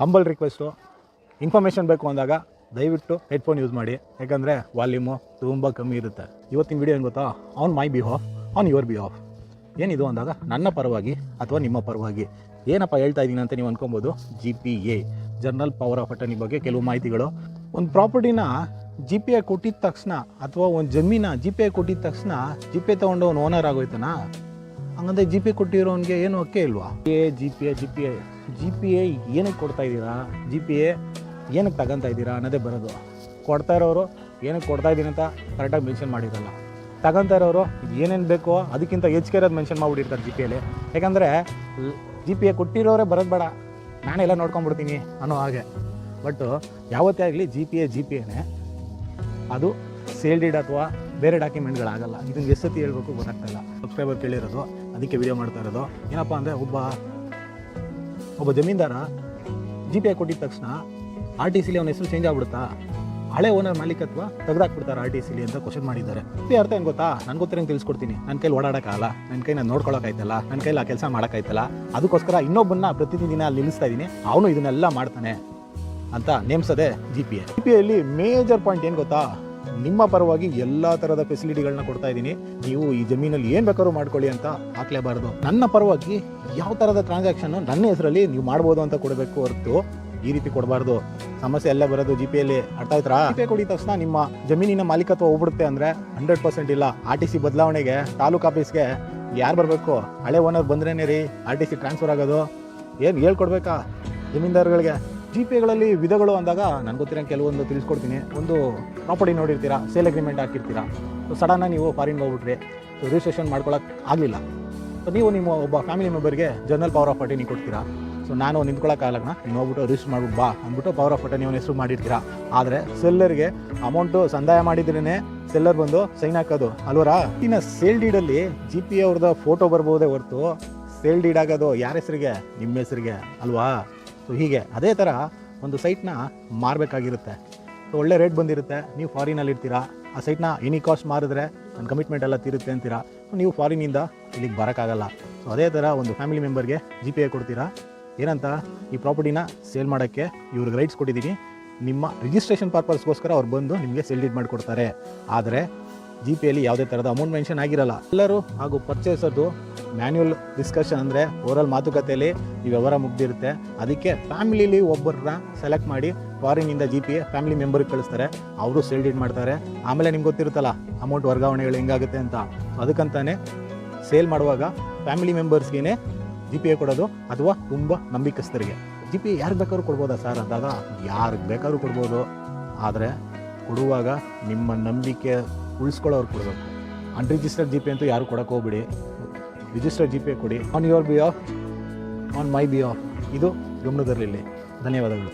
Humble request information ಬೇಕು ಅಂದಾಗ ದಯವಿಟ್ಟು ಹೆಡ್ಫೋನ್ ಯೂಸ್ ಮಾಡಿ. ಯಾಕಂದರೆ ವಾಲ್ಯೂಮು ತುಂಬ ಕಮ್ಮಿ ಇರುತ್ತೆ. ಇವತ್ತಿನ ವಿಡಿಯೋ ಏನು ಗೊತ್ತಾ? On my behalf on your behalf ಏನಿದು ಅಂದಾಗ ನನ್ನ ಪರವಾಗಿ ಅಥವಾ ನಿಮ್ಮ ಪರವಾಗಿ. ಏನಪ್ಪ ಹೇಳ್ತಾ ಇದ್ದೀನಿ ಅಂತ ನೀವು ಅನ್ಕೊಬೋದು? G P A general power of attorney ಬಗ್ಗೆ ಕೆಲವು ಮಾಹಿತಿಗಳು. ಒಂದು ಪ್ರಾಪರ್ಟಿನ ಜಿ ಪಿ ಎ ಕೊಟ್ಟಿದ ತಕ್ಷಣ ಅಥವಾ ಒಂದು ಜಮೀನ ಜಿ ಪಿ ಎ ಕೊಟ್ಟಿದ ತಕ್ಷಣ ಜಿ ಪಿ ಎ ತೊಗೊಂಡು ಅವ್ನು ಓನರ್ ಆಗೋಯ್ತಾನಾ? ಹಂಗಂದ್ರೆ ಜಿ ಪಿ ಕೊಟ್ಟಿರೋನ್ಗೆ ಏನು ಹಕ್ಕೆ ಇಲ್ವಾ A G P A G P A G P A ಏನಕ್ಕೆ ಕೊಡ್ತಾ ಇದ್ದೀರಾ ಜಿ ಪಿ ಎ ಏನಕ್ಕೆ ತಗೊಂತಾ ಇದ್ದೀರಾ ಅನ್ನೋದೇ ಬರೋದು ಕೊಡ್ತಾ ಇರೋರು ಏನಕ್ಕೆ ಕೊಡ್ತಾ ಇದ್ದೀನಿ ಅಂತ ಕರೆಕ್ಟಾಗಿ ಮೆನ್ಷನ್ ಮಾಡಿರಲ್ಲ ತಗೊಂತಾ ಇರೋರು ಏನೇನು ಬೇಕೋ ಅದಕ್ಕಿಂತ ಹೆಚ್ಚಿಗೆ ಇರೋದು ಮೆನ್ಷನ್ ಮಾಡಿಬಿಟ್ಟಿರ್ತಾರೆ ಜಿ ಪಿ ಎಲ್ಲಿ ಯಾಕಂದರೆ ಜಿ ಪಿ ಎ ಕೊಟ್ಟಿರೋರೇ ಬರೋದು ಬೇಡ ನಾನೆಲ್ಲ ನೋಡ್ಕೊಂಬಿಡ್ತೀನಿ ಅನ್ನೋ ಹಾಗೆ ಬಟ್ ಯಾವತ್ತೇ ಆಗಲಿ G P A G P ಎನೇ ಅದು ಸೇಲ್ಡಿಡ್ ಅಥವಾ ಬೇರೆ ಡಾಕ್ಯುಮೆಂಟ್ಗಳಾಗಲ್ಲ. ಇದನ್ನ ಎಷ್ಟು ಸತಿ ಹೇಳ್ಬೇಕು, ಗೊತ್ತಾಗ್ತಾ ಇಲ್ಲ. ಸಬ್ಸ್ಕ್ರೈಬರ್ ಕೇಳಿರೋದು, ಅದಕ್ಕೆ ವಿಡಿಯೋ ಮಾಡ್ತಾ ಇರೋದು. ಏನಪ್ಪ ಅಂದರೆ ಒಬ್ಬ ಒಬ್ಬ ಜಮೀನ್ದಾರ ಜಿ ಪಿ ಐ ಕೊಟ್ಟಿದ ತಕ್ಷಣ ಆರ್ ಟಿ ಸಿಲಿ ಅವನ ಹೆಸರು ಚೇಂಜ್ ಆಗ್ಬಿಡುತ್ತಾ, ಹಳೆ ಓನರ್ ಮಾಲೀಕತ್ವ ತೆಗ್ದಾಕ್ಬಿಡ್ತಾರೆ ಆರ್ ಟಿ ಸಿಲಿ ಅಂತ ಕ್ವಶನ್ ಮಾಡಿದ್ದಾರೆ. ಇದು ಅರ್ಥ ಏನು ಗೊತ್ತಾ? ನನ್ಗೆ ಗೊತ್ತಿರಂಗೆ ತಿಳಿಸ್ಕೊಡ್ತೀನಿ. ನನ್ನ ಕೈಲಿ ಓಡಾಡೋಕ್ಕಾಗಲ್ಲ ನನ್ನ ಕೈ ನಾನು ನನ್ನ ಕೈಲಿ ಆ ಕೆಲಸ ಮಾಡೋಕ್ಕಾಯ್ತಲ್ಲ, ಅದಕ್ಕೋಸ್ಕರ ಇನ್ನೊಬ್ಬನ್ನ ಪ್ರತಿದಿನ ಅಲ್ಲಿ ನಿಲ್ಲಿಸ್ತಾ ಇದ್ದೀನಿ ಅವನು ಇದನ್ನೆಲ್ಲ ಮಾಡ್ತಾನೆ ಅಂತ ನೇಮಿಸೋದೆ G P A G P ಎಲ್ಲಿ ಮೇಜರ್ ಪಾಯಿಂಟ್ ಏನು ಗೊತ್ತಾ? ನಿಮ್ಮ ಪರವಾಗಿ ಎಲ್ಲ ಥರದ ಫೆಸಿಲಿಟಿಗಳನ್ನ ಕೊಡ್ತಾ ಇದ್ದೀನಿ. ನೀವು ಈ ಜಮೀನಲ್ಲಿ ಏನು ಬೇಕಾದ್ರೂ ಮಾಡ್ಕೊಳ್ಳಿ ಅಂತ ಹಾಕ್ಲೇಬಾರ್ದು. ನನ್ನ ಪರವಾಗಿ ಯಾವ ಥರದ ಟ್ರಾನ್ಸಾಕ್ಷನ್ ನನ್ನ ಹೆಸರಲ್ಲಿ ನೀವು ಮಾಡ್ಬೋದು ಅಂತ ಕೊಡಬೇಕು ಹೊರತು ಈ ರೀತಿ ಕೊಡಬಾರ್ದು. ಸಮಸ್ಯೆ ಎಲ್ಲ ಬರೋದು ಜಿ ಪಿ ಎಲ್ಲಿ ಅರ್ಥ ಕೊಡಿದ ತಕ್ಷಣ ನಿಮ್ಮ ಜಮೀನಿನ ಮಾಲೀಕತ್ವ ಹೋಗ್ಬಿಡುತ್ತೆ ಅಂದರೆ ಹಂಡ್ರೆಡ್ ಪರ್ಸೆಂಟ್ ಇಲ್ಲ. ಆರ್ ಟಿ ಸಿ ಬದಲಾವಣೆಗೆ, ತಾಲೂಕು ಆಫೀಸ್ಗೆ ಯಾರು ಬರಬೇಕು? ಹಳೆ ಓನರ್ ಬಂದ್ರೇನೆ ರೀ ಆರ್ ಟಿ ಸಿ ಟ್ರಾನ್ಸ್ಫರ್ ಆಗೋದು. ಏನು ಹೇಳ್ಕೊಡ್ಬೇಕಾ ಜಮೀನ್ದಾರ್ಗಳಿಗೆ? ಜಿ ಪಿ ಎಗಳಲ್ಲಿ ವಿಧಗಳು ಅಂದಾಗ ನನಗೆ ಗೊತ್ತಿರೋ ಕೆಲವೊಂದು ತಿಳಿಸ್ಕೊಡ್ತೀನಿ. ಒಂದು ಪ್ರಾಪರ್ಟಿ ನೋಡಿರ್ತೀರಾ ಸೇಲ್ ಅಗ್ರಿಮೆಂಟ್ ಹಾಕಿರ್ತೀರಾ ಸೊ ಸಡನ್ನಾಗಿ ನೀವು ಫಾರಿನ್ ಹೋಗ್ಬಿಟ್ರಿ ಸೊ ರಿಜಿಸ್ಟ್ರೇಷನ್ ಮಾಡ್ಕೊಳಕ್ಕೆ ಆಗಲಿಲ್ಲ. ಸೊ ನೀವು ನಿಮ್ಮ ಒಬ್ಬ ಫ್ಯಾಮಿಲಿ ಮೆಂಬರ್ಗೆ ಜರ್ನಲ್ ಪವರ್ ಆಫ್ ಅಟರ್ನಿ ಕೊಡ್ತೀರಾ? ಸೊ ನಾನು ನಿಂತ್ಕೊಳ್ಳೋಕ್ಕಾಗಲ್ಲ ನೀನು ಹೋಗ್ಬಿಟ್ಟು ರಿಜಿಸ್ಟರ್ ಮಾಡ್ಬಿಟ್ಟು ಬಾ ಅಂದ್ಬಿಟ್ಟು ಪವರ್ ಆಫ್ ಅಟರ್ನಿ ಅವನ ಹೆಸರು ಮಾಡಿರ್ತೀರಾ? ಆದರೆ ಸೆಲ್ಲರ್ಗೆ ಅಮೌಂಟು ಸಂದಾಯ ಮಾಡಿದ್ರೇ ಸೆಲ್ಲರ್ ಬಂದು ಸೈನ್ ಹಾಕೋದು. ಅಲ್ವರಾ? ಇನ್ನು ಸೇಲ್ ಡೀಡಲ್ಲಿ ಜಿ ಪಿ ಅವ್ರದ್ದು ಫೋಟೋ ಬರ್ಬೋದೇ ಹೊರತು ಸೇಲ್ ಡೀಡ್ ಆಗೋದು ಯಾರ ಹೆಸರಿಗೆ? ನಿಮ್ಮ ಹೆಸರಿಗೆ. ಅಲ್ವಾ? ಸೊ ಹೀಗೆ, ಅದೇ ಥರ ಒಂದು ಸೈಟ್ನ ಮಾರಬೇಕಾಗಿರುತ್ತೆ. ಸೊ ಒಳ್ಳೆ ರೇಟ್ ಬಂದಿರುತ್ತೆ. ನೀವು ಫಾರಿನಲ್ಲಿ ಇರ್ತೀರಾ? ಆ ಸೈಟ್ನ ಎನಿ ಕಾಸ್ಟ್ ಮಾರಿದ್ರೆ ನನ್ನ ಕಮಿಟ್ಮೆಂಟ್ ಎಲ್ಲ ತೀರುತ್ತೆ ಅಂತೀರಾ? ನೀವು ಫಾರಿನಿಂದ ಇಲ್ಲಿಗೆ ಬರೋಕ್ಕಾಗಲ್ಲ. ಸೊ ಅದೇ ಥರ ಒಂದು ಫ್ಯಾಮಿಲಿ ಮೆಂಬರ್ಗೆ ಜಿ ಪಿ ಐ ಕೊಡ್ತೀರಾ? ಏನಂತ? ಈ ಪ್ರಾಪರ್ಟಿನ ಸೇಲ್ ಮಾಡೋಕ್ಕೆ ಇವ್ರಿಗೆ ರೈಟ್ಸ್ ಕೊಟ್ಟಿದ್ದೀನಿ. ನಿಮ್ಮ ರಿಜಿಸ್ಟ್ರೇಷನ್ ಪರ್ಪಸ್ಗೋಸ್ಕರ ಅವ್ರು ಬಂದು ನಿಮಗೆ ಸೇಲ್ ಡೀಟ್ ಮಾಡಿಕೊಡ್ತಾರೆ. ಆದರೆ ಜಿ ಪಿ ಐಲಿ ಯಾವುದೇ ಥರದ ಅಮೌಂಟ್ ಮೆನ್ಷನ್ ಆಗಿರಲ್ಲ. ಎಲ್ಲರೂ ಹಾಗೂ ಪರ್ಚೇಸರ್ದು ಮ್ಯಾನ್ಯುವಲ್ ಡಿಸ್ಕಷನ್ ಅಂದರೆ ಓರಲ್ ಮಾತುಕತೆಯಲ್ಲಿ ಈ ವ್ಯವಹಾರ ಮುಗ್ದಿರುತ್ತೆ. ಅದಕ್ಕೆ ಫ್ಯಾಮಿಲಿಲಿ ಒಬ್ಬರನ್ನ ಸೆಲೆಕ್ಟ್ ಮಾಡಿ ಫಾರಿನಿಂದ ಜಿ ಪಿ ಫ್ಯಾಮಿಲಿ ಮೆಂಬರ್ಗೆ ಕಳಿಸ್ತಾರೆ. ಅವರು ಸೇಲ್ ಮಾಡ್ತಾರೆ. ಆಮೇಲೆ ನಿಮ್ಗೆ ಗೊತ್ತಿರುತ್ತಲ್ಲ ಅಮೌಂಟ್ ವರ್ಗಾವಣೆಗಳು ಹೆಂಗಾಗುತ್ತೆ ಅಂತ. ಅದಕ್ಕಂತಾನೆ ಸೇಲ್ ಮಾಡುವಾಗ ಫ್ಯಾಮಿಲಿ ಮೆಂಬರ್ಸ್ಗೇನೆ ಜಿ ಪಿ ಎ ಕೊಡೋದು ಅಥವಾ ತುಂಬ ನಂಬಿಕಸ್ಥರಿಗೆ. ಜಿ ಪಿ ಯಾರು ಯಾರಿಗೆ ಬೇಕಾದ್ರೂ ಕೊಡ್ಬೋದಾ ಸರ್ ಅಂದಾಗ ಯಾರಿಗೆ ಬೇಕಾದ್ರೂ ಕೊಡ್ಬೋದು. ಆದರೆ ಕೊಡುವಾಗ ನಿಮ್ಮ ನಂಬಿಕೆ ಉಳಿಸ್ಕೊಳ್ಳೋರು ಕೊಡಬೇಕು. ಅನ್ರಿಜಿಸ್ಟರ್ಡ್ ಜಿ ಪಿ ಅಂತೂ ಯಾರು ಕೊಡೋಕೆ ಹೋಗ್ಬಿಡಿ. ರಿಜಿಸ್ಟರ್ಡ್ ಜಿ ಪಿ ಕೊಡಿ. On your behalf on my behalf ಇದು ಗಮನದಲ್ಲಿರಲಿ. ಧನ್ಯವಾದಗಳು.